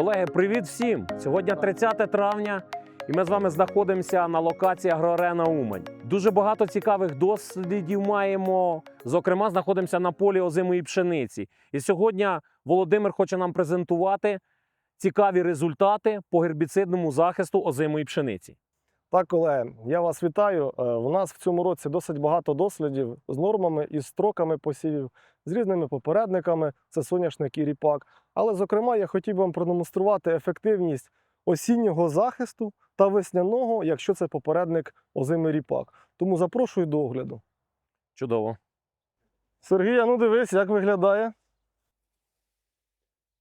колеги, привіт всім! Сьогодні 30 травня, і ми з вами знаходимося на локації Агроарена Умань. Дуже багато цікавих дослідів маємо. Зокрема, знаходимося на полі озимої пшениці. І сьогодні Володимир хоче нам презентувати цікаві результати по гербіцидному захисту озимої пшениці. Так, колеги, я вас вітаю. Е, У нас в цьому році досить багато дослідів з нормами і строками посівів, з різними попередниками, це соняшник і ріпак. Але, зокрема, я хотів вам продемонструвати ефективність осіннього захисту та весняного, якщо це попередник озимий ріпак. Тому запрошую до огляду. Чудово. Сергій, а ну дивись, як виглядає.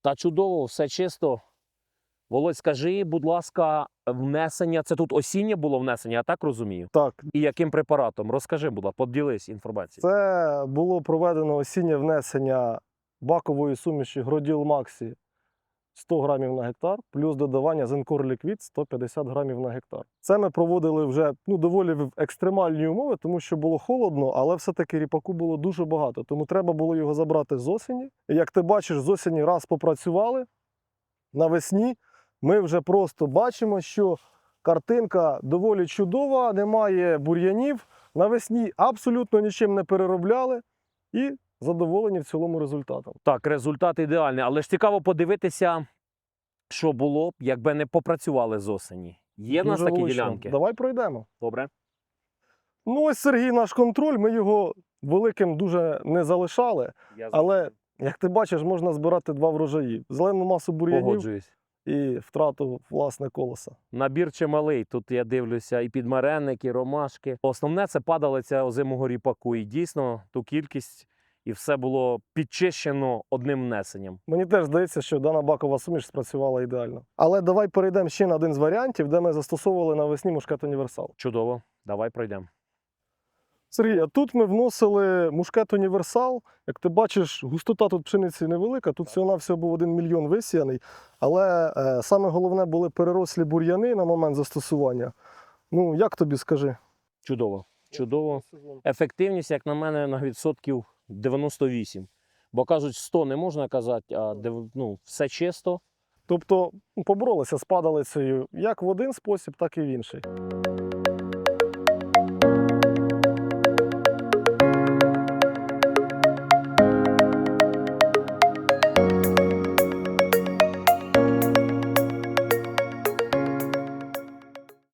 Та чудово, все чисто. Володь, скажи, будь ласка, внесення. Це тут осіннє було внесення, я так розумію. Так, І яким препаратом? Розкажи, будь ласка, поділись інформацією. Це було проведено осіннє внесення бакової суміші Гроділ Максі 100 грамів на гектар, плюс додавання Зенкор Ліквід 150 грамів на гектар. Це ми проводили вже ну, доволі в екстремальні умови, тому що було холодно, але все-таки ріпаку було дуже багато. Тому треба було його забрати з осені. Як ти бачиш, з осені раз попрацювали, навесні ми вже просто бачимо, що картинка доволі чудова, немає бур'янів. Навесні абсолютно нічим не переробляли і задоволені в цілому результатом. Так, результат ідеальний, але ж цікаво подивитися, що було б, якби не попрацювали з осені. Є в нас такі влучно. ділянки? Давай пройдемо. Добре. Ну, ось Сергій, наш контроль. Ми його великим дуже не залишали. Я Але, як ти бачиш, можна збирати два врожаї: зелену масу бур'янів. І втрату власне колоса. Набір чималий. Тут я дивлюся і підмаренники, і ромашки. Основне це падалиця озимого ріпаку. І дійсно ту кількість, і все було підчищено одним внесенням. Мені теж здається, що дана бакова суміш спрацювала ідеально. Але давай перейдемо ще на один з варіантів, де ми застосовували навесні мушкет універсал. Чудово. Давай пройдемо. Сергій, а тут ми вносили мушкет універсал. Як ти бачиш, густота тут пшениці невелика, тут всього навсього був 1 мільйон висіяний. Але е, саме головне були перерослі бур'яни на момент застосування. Ну, як тобі скажи? Чудово. Чудово. Ефективність, як на мене, на відсотків 98. Бо кажуть, 100 не можна казати, а ну, все чисто. Тобто ну, поборолися з падалицею як в один спосіб, так і в інший.